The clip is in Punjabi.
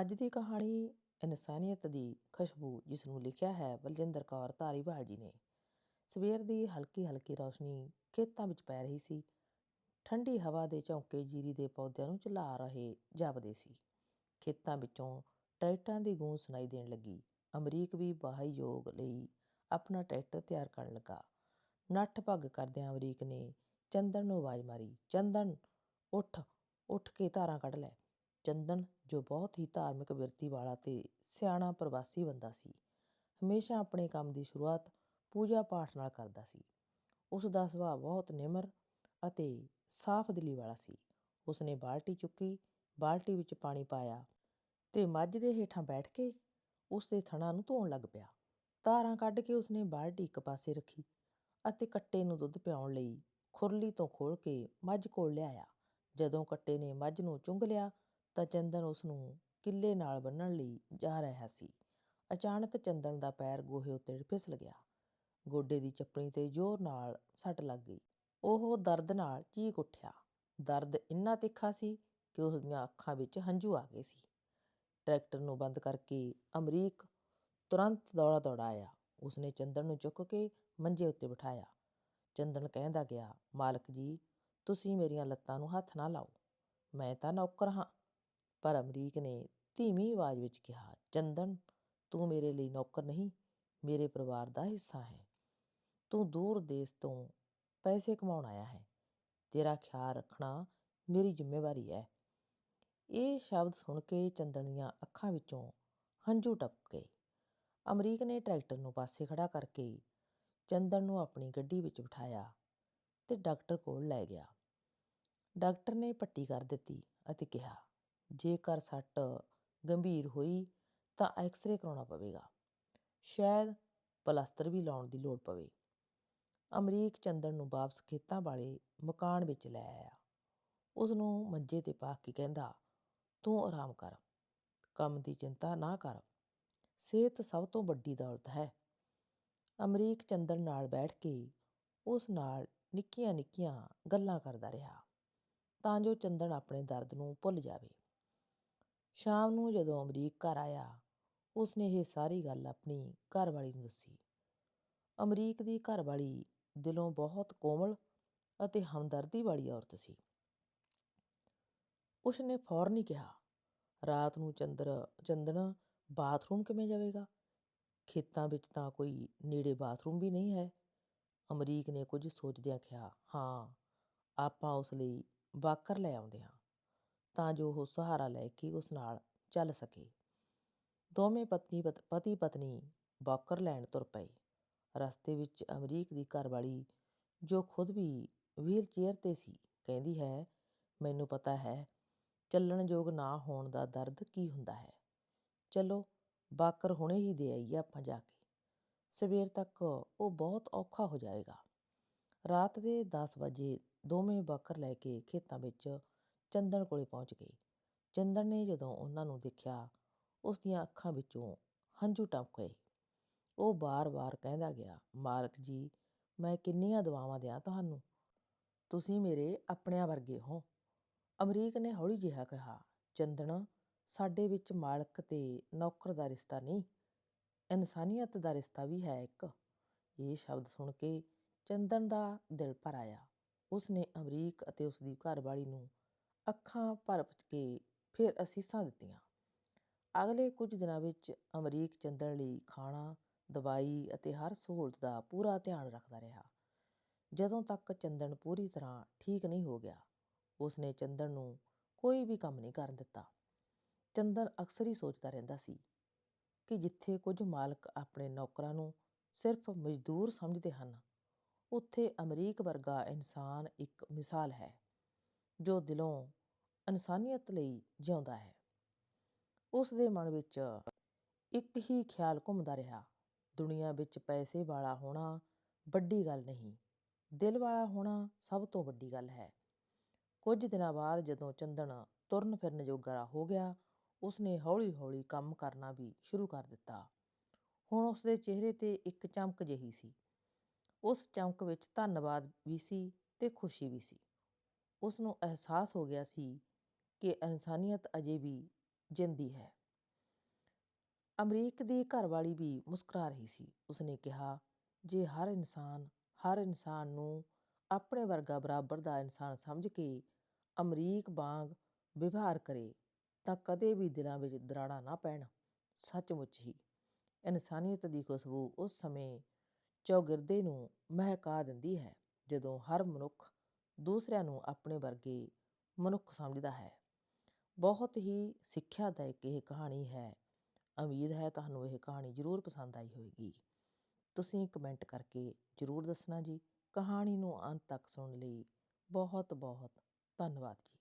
ਅੱਜ ਦੀ ਕਹਾਣੀ ਇਨਸਾਨੀਅਤ ਦੀ ਖੁਸ਼ਬੂ ਜਿਸ ਨੂੰ ਲਿਖਿਆ ਹੈ ਬਲਜਿੰਦਰ ਕੌਰ ਧਾਰੀਵਾਲ ਜੀ ਨੇ। ਸਵੇਰ ਦੀ ਹਲਕੀ ਹਲਕੀ ਰੌਸ਼ਨੀ ਖੇਤਾਂ ਵਿੱਚ ਪੈ ਰਹੀ ਸੀ। ਠੰਡੀ ਹਵਾ ਦੇ ਝੋਂਕੇ ਜੀਰੀ ਦੇ ਪੌਦਿਆਂ ਨੂੰ ਝੁਲਾ ਰਹੇ ਜਾਪਦੇ ਸੀ। ਖੇਤਾਂ ਵਿੱਚੋਂ ਟਰੈਕਟਰਾਂ ਦੀ ਗੂੰਜ ਸੁਣਾਈ ਦੇਣ ਲੱਗੀ। ਅਮਰੀਕ ਵੀ ਵਾਹੀ ਯੋਗ ਲਈ ਆਪਣਾ ਟਰੈਕਟਰ ਤਿਆਰ ਕਰਨ ਲੱਗਾ। ਨੱਠ ਭੱਗ ਕਰਦਿਆਂ ਅਮਰੀਕ ਨੇ ਚੰਦਨ ਨੂੰ ਆਵਾਜ਼ ਮਾਰੀ, ਚੰਦਨ, ਉੱਠ ਉੱਠ ਕੇ ਧਾਰਾਂ ਕੱਢ ਲੈ। ਚੰਦਨ, ਜੋ ਬਹੁਤ ਹੀ ਧਾਰਮਿਕ ਬਿਰਤੀ ਵਾਲਾ ਤੇ ਸਿਆਣਾ ਪ੍ਰਵਾਸੀ ਬੰਦਾ ਸੀ, ਹਮੇਸ਼ਾ ਆਪਣੇ ਕੰਮ ਦੀ ਸ਼ੁਰੂਆਤ ਪੂਜਾ ਪਾਠ ਨਾਲ ਕਰਦਾ ਸੀ। ਉਸ ਦਾ ਸੁਭਾਅ ਬਹੁਤ ਨਿਮਰ ਅਤੇ ਸਾਫ਼ ਦਿਲੀ ਵਾਲਾ ਸੀ। ਉਸਨੇ ਬਾਲਟੀ ਚੁੱਕੀ, ਬਾਲਟੀ ਵਿੱਚ ਪਾਣੀ ਪਾਇਆ ਤੇ ਮੱਝ ਦੇ ਹੇਠਾਂ ਬੈਠ ਕੇ ਉਸ ਦੇ ਥਣਾਂ ਨੂੰ ਧੋਣ ਲੱਗ ਪਿਆ। ਧਾਰਾਂ ਕੱਢ ਕੇ ਉਸਨੇ ਬਾਲਟੀ ਇੱਕ ਪਾਸੇ ਰੱਖੀ ਅਤੇ ਕੱਟੇ ਨੂੰ ਦੁੱਧ ਪਿਆਉਣ ਲਈ ਖੁਰਲੀ ਤੋਂ ਖੋਲ ਕੇ ਮੱਝ ਕੋਲ ਲਿਆਇਆ। ਜਦੋਂ ਕੱਟੇ ਨੇ ਮੱਝ ਨੂੰ ਚੁੰਘ ਲਿਆ ਤਾਂ ਚੰਦਨ ਉਸ ਨੂੰ ਕਿੱਲੇ ਨਾਲ ਬੰਨਣ ਲਈ ਜਾ ਰਿਹਾ ਸੀ। ਅਚਾਨਕ ਚੰਦਨ ਦਾ ਪੈਰ ਗੋਹੇ ਉੱਤੇ ਫਿਸਲ ਗਿਆ। ਗੋਡੇ ਦੀ ਚੱਪਣੀ ਤੇ ਜ਼ੋਰ ਨਾਲ ਸੱਟ ਲੱਗ ਗਈ। ਉਹ ਦਰਦ ਨਾਲ ਚੀਕ ਉੱਠਿਆ। ਦਰਦ ਇੰਨਾ ਤਿੱਖਾ ਸੀ ਕਿ ਉਸ ਦੀਆਂ ਅੱਖਾਂ ਵਿੱਚ ਹੰਝੂ ਆ ਗਏ ਸੀ। ਟਰੈਕਟਰ ਨੂੰ ਬੰਦ ਕਰਕੇ ਅਮਰੀਕ ਤੁਰੰਤ ਦੌੜਾ ਦੌੜਾ ਆਇਆ ਉਸਨੇ ਚੰਦਨ ਨੂੰ ਚੁੱਕ ਕੇ ਮੰਜੇ ਉੱਤੇ ਬਿਠਾਇਆ। ਚੰਦਨ ਕਹਿੰਦਾ ਗਿਆ, ਮਾਲਕ ਜੀ, ਤੁਸੀਂ ਮੇਰੀਆਂ ਲੱਤਾਂ ਨੂੰ ਹੱਥ ਨਾ ਲਾਓ। ਮੈਂ ਤਾਂ ਨੌਕਰ ਹਾਂ। ਪਰ ਅਮਰੀਕ ਨੇ ਧੀਮੀ ਆਵਾਜ਼ ਵਿੱਚ ਕਿਹਾ, ਚੰਦਨ, ਤੂੰ ਮੇਰੇ ਲਈ ਨੌਕਰ ਨਹੀਂ, ਮੇਰੇ ਪਰਿਵਾਰ ਦਾ ਹਿੱਸਾ ਹੈ। ਤੂੰ ਦੂਰ ਦੇਸ਼ ਤੋਂ ਪੈਸੇ ਕਮਾਉਣ ਆਇਆ ਹੈ। ਤੇਰਾ ਖਿਆਲ ਰੱਖਣਾ ਮੇਰੀ ਜ਼ਿੰਮੇਵਾਰੀ ਹੈ। ਇਹ ਸ਼ਬਦ ਸੁਣ ਕੇ ਚੰਦਨ ਦੀਆਂ ਅੱਖਾਂ ਵਿੱਚੋਂ ਹੰਝੂ ਟਪਕ ਗਏ। ਅਮਰੀਕ ਨੇ ਟਰੈਕਟਰ ਨੂੰ ਪਾਸੇ ਖੜਾ ਕਰਕੇ ਚੰਦਨ ਨੂੰ ਆਪਣੀ ਗੱਡੀ ਵਿੱਚ ਬਿਠਾਇਆ ਤੇ ਡਾਕਟਰ ਕੋਲ ਲੈ ਗਿਆ। ਡਾਕਟਰ ਨੇ ਪੱਟੀ ਕਰ ਦਿੱਤੀ ਅਤੇ ਕਿਹਾ ਜੇਕਰ ਸੱਟ ਗੰਭੀਰ ਹੋਈ ਤਾਂ ਐਕਸ-ਰੇ ਕਰਾਉਣਾ ਪਵੇਗਾ। ਸ਼ਾਇਦ ਪਲਾਸਟਰ ਵੀ ਲਾਉਣ ਦੀ ਲੋੜ ਪਵੇ। ਅਮਰੀਕ ਚੰਦਨ ਨੂੰ ਵਾਪਸ ਖੇਤਾਂ ਵਾਲੇ ਮਕਾਨ ਵਿੱਚ ਲੈ ਆਇਆ। ਉਸ ਨੂੰ ਮੰਜੇ ਤੇ ਪਾ ਕੇ ਕਹਿੰਦਾ, ਤੂੰ ਆਰਾਮ ਕਰ। ਕੰਮ ਦੀ ਚਿੰਤਾ ਨਾ ਕਰ। ਸਿਹਤ ਸਭ ਤੋਂ ਵੱਡੀ ਦੌਲਤ ਹੈ। ਅਮਰੀਕ ਚੰਦਨ ਨਾਲ ਬੈਠ ਕੇ ਉਸ ਨਾਲ ਨਿੱਕੀਆਂ ਨਿੱਕੀਆਂ ਗੱਲਾਂ ਕਰਦਾ ਰਿਹਾ, ਤਾਂ ਜੋ ਚੰਦਨ ਆਪਣੇ ਦਰਦ ਨੂੰ ਭੁੱਲ ਜਾਵੇ। ਸ਼ਾਮ ਨੂੰ ਜਦੋਂ ਅਮਰੀਕ ਘਰ ਆਇਆ, ਉਸਨੇ ਇਹ ਸਾਰੀ ਗੱਲ ਆਪਣੀ ਘਰਵਾਲੀ ਨੂੰ ਦੱਸੀ। ਅਮਰੀਕ ਦੀ ਘਰਵਾਲੀ ਦਿਲੋਂ ਬਹੁਤ ਕੋਮਲ ਅਤੇ ਹਮਦਰਦੀ ਵਾਲੀ ਔਰਤ ਸੀ। ਉਸਨੇ ਫੌਰਨ ਹੀ ਕਿਹਾ, ਰਾਤ ਨੂੰ ਚੰਦਰ, ਚੰਦਨ ਬਾਥਰੂਮ ਕਿਵੇਂ ਜਾਵੇਗਾ? ਖੇਤਾਂ ਵਿੱਚ ਤਾਂ ਕੋਈ ਨੇੜੇ ਬਾਥਰੂਮ ਵੀ ਨਹੀਂ ਹੈ। ਅਮਰੀਕ ਨੇ ਕੁਝ ਸੋਚਦਿਆਂ ਕਿਹਾ, ਹਾਂ, ਆਪਾਂ ਉਸ ਲਈ ਵਾਕਰ ਲੈ ਆਉਂਦੇ ਹਾਂ। ਤਾਂ ਜੋ ਉਹ ਸਹਾਰਾ ਲੈ ਕੇ ਉਸ ਨਾਲ ਚੱਲ ਸਕੇ। ਦੋਵੇਂ ਪਤਨੀ ਪਤੀ ਪਤਨੀ ਬਾਕਰ ਲੈਣ ਤੁਰ ਪਏ। ਰਸਤੇ ਵਿੱਚ ਅਮਰੀਕ ਦੀ ਘਰਵਾਲੀ ਜੋ ਖੁਦ ਵੀ ਵੀਲ ਚੇਅਰ ਤੇ ਸੀ, ਕਹਿੰਦੀ ਹੈ, ਮੈਨੂੰ ਪਤਾ ਹੈ, ਚੱਲਣ ਯੋਗ ਨਾ ਹੋਣ ਦਾ ਦਰਦ ਕੀ ਹੁੰਦਾ ਹੈ। ਚਲੋ, ਬਾਕਰ ਹੁਣੇ ਹੀ ਦੇ ਆਈਏ ਆਪਾਂ ਜਾ ਕੇ। ਸਵੇਰ ਤੱਕ ਉਹ ਬਹੁਤ ਔਖਾ ਹੋ ਜਾਏਗਾ। ਰਾਤ ਦੇ 10 ਵਜੇ ਦੋਵੇਂ ਬਾਕਰ ਲੈ ਕੇ ਖੇਤਾਂ ਵਿੱਚ ਚੰਦਨ ਕੋਲੇ ਪਹੁੰਚ ਗਈ। ਚੰਦਨ ਨੇ ਜਦੋਂ ਉਹਨਾਂ ਨੂੰ ਦੇਖਿਆ ਉਸ ਦੀਆਂ ਅੱਖਾਂ ਵਿੱਚੋਂ ਹੰਝੂ ਟਪਕ ਗਏ। ਉਹ ਬਾਰ-ਬਾਰ ਕਹਿੰਦਾ ਗਿਆ, ਮਾਲਕ ਜੀ, ਮੈਂ ਕਿੰਨੀਆਂ ਦੁਆਵਾਂ ਦਿਆਂ ਤੁਹਾਨੂੰ। ਤੁਸੀਂ ਮੇਰੇ ਆਪਣਿਆਂ ਵਰਗੇ ਹੋ। ਅਮਰੀਕ ਨੇ ਹੌਲੀ ਜਿਹਾ ਕਿਹਾ, ਚੰਦਨ, ਸਾਡੇ ਵਿੱਚ ਮਾਲਕ ਤੇ ਨੌਕਰ ਦਾ ਰਿਸ਼ਤਾ ਨਹੀਂ, ਇਨਸਾਨੀਅਤ ਦਾ ਰਿਸ਼ਤਾ ਵੀ ਹੈ ਇੱਕ। ਇਹ ਸ਼ਬਦ ਸੁਣ ਕੇ ਚੰਦਨ ਦਾ ਦਿਲ ਭਰ ਆਇਆ। ਉਸਨੇ ਅਮਰੀਕ ਅਤੇ ਉਸ ਦੀ ਘਰਵਾਲੀ ਨੂੰ ਅੱਖਾਂ ਭਰ ਕੇ ਫਿਰ ਅਸੀਸਾਂ ਦਿੱਤੀਆਂ। ਅਗਲੇ ਕੁਝ ਦਿਨਾਂ ਵਿੱਚ ਅਮਰੀਕ ਚੰਦਨ ਲਈ ਖਾਣਾ, ਦਵਾਈ ਅਤੇ ਹਰ ਸਹੂਲਤ ਦਾ ਪੂਰਾ ਧਿਆਨ ਰੱਖਦਾ ਰਿਹਾ। ਜਦੋਂ ਤੱਕ ਚੰਦਨ ਪੂਰੀ ਤਰ੍ਹਾਂ ਠੀਕ ਨਹੀਂ ਹੋ ਗਿਆ, ਉਸਨੇ ਚੰਦਨ ਨੂੰ ਕੋਈ ਵੀ ਕੰਮ ਨਹੀਂ ਕਰਨ ਦਿੱਤਾ। ਚੰਦਨ ਅਕਸਰ ਹੀ ਸੋਚਦਾ ਰਹਿੰਦਾ ਸੀ ਕਿ ਜਿੱਥੇ ਕੁਝ ਮਾਲਕ ਆਪਣੇ ਨੌਕਰਾਂ ਨੂੰ ਸਿਰਫ ਮਜ਼ਦੂਰ ਸਮਝਦੇ ਹਨ, ਉੱਥੇ ਅਮਰੀਕ ਵਰਗਾ ਇਨਸਾਨ ਇੱਕ ਮਿਸਾਲ ਹੈ। ਜੋ ਦਿਲੋਂ ਇਨਸਾਨੀਅਤ ਲਈ ਜਿਉਂਦਾ ਹੈ। ਉਸ ਦੇ ਮਨ ਵਿੱਚ ਇੱਕ ਹੀ ਖਿਆਲ ਘੁੰਮਦਾ ਰਿਹਾ, ਦੁਨੀਆ ਵਿੱਚ ਪੈਸੇ ਵਾਲਾ ਹੋਣਾ ਵੱਡੀ ਗੱਲ ਨਹੀਂ, ਦਿਲ ਵਾਲਾ ਹੋਣਾ ਸਭ ਤੋਂ ਵੱਡੀ ਗੱਲ ਹੈ। ਕੁਝ ਦਿਨਾਂ ਬਾਅਦ ਜਦੋਂ ਚੰਦਨ ਤੁਰਨ ਫਿਰਨ ਜੋਗਾ ਹੋ ਗਿਆ, ਉਸਨੇ ਹੌਲੀ-ਹੌਲੀ ਕੰਮ ਕਰਨਾ ਵੀ ਸ਼ੁਰੂ ਕਰ ਦਿੱਤਾ। ਹੁਣ ਉਸਦੇ ਚਿਹਰੇ ਤੇ ਇੱਕ ਚਮਕ ਜਿਹੀ ਸੀ। ਉਸ ਚਮਕ ਵਿੱਚ ਧੰਨਵਾਦ ਵੀ ਸੀ ਤੇ ਖੁਸ਼ੀ ਵੀ ਸੀ। ਉਸ ਨੂੰ ਅਹਿਸਾਸ ਹੋ ਗਿਆ ਸੀ ਕਿ ਇਨਸਾਨੀਅਤ ਅਜੇ ਵੀ ਜਿੰਦੀ ਹੈ। ਅਮਰੀਕ ਦੀ ਘਰਵਾਲੀ ਵੀ ਮੁਸਕਰਾ ਰਹੀ ਸੀ। ਉਸਨੇ ਕਿਹਾ, ਜੇ ਹਰ ਇਨਸਾਨ ਹਰ ਇਨਸਾਨ ਨੂੰ ਆਪਣੇ ਵਰਗਾ ਬਰਾਬਰ ਦਾ ਇਨਸਾਨ ਸਮਝ ਕੇ ਅਮਰੀਕ ਵਾਂਗ ਵਿਵਹਾਰ ਕਰੇ, ਤਾਂ ਕਦੇ ਵੀ ਦਿਲਾਂ ਵਿੱਚ ਦਰਾੜਾ ਨਾ ਪੈਣ। ਸੱਚਮੁੱਚ ਹੀ, ਇਨਸਾਨੀਅਤ ਦੀ ਖੁਸ਼ਬੂ ਉਸ ਸਮੇਂ ਚੌਗਿਰਦੇ ਨੂੰ ਮਹਿਕਾ ਦਿੰਦੀ ਹੈ, ਜਦੋਂ ਹਰ ਮਨੁੱਖ ਦੂਸਰਿਆਂ ਨੂੰ ਆਪਣੇ ਵਰਗੇ ਮਨੁੱਖ ਸਮਝਦਾ ਹੈ। ਬਹੁਤ ਹੀ ਸਿੱਖਿਆਦਾਇਕ ਇਹ ਕਹਾਣੀ ਹੈ। ਉਮੀਦ ਹੈ ਤੁਹਾਨੂੰ ਇਹ ਕਹਾਣੀ ਜ਼ਰੂਰ ਪਸੰਦ ਆਈ ਹੋਵੇਗੀ। ਤੁਸੀਂ ਕਮੈਂਟ ਕਰਕੇ ਜ਼ਰੂਰ ਦੱਸਣਾ ਜੀ। ਕਹਾਣੀ ਨੂੰ ਅੰਤ ਤੱਕ ਸੁਣਨ ਲਈ ਬਹੁਤ ਬਹੁਤ ਧੰਨਵਾਦ ਜੀ।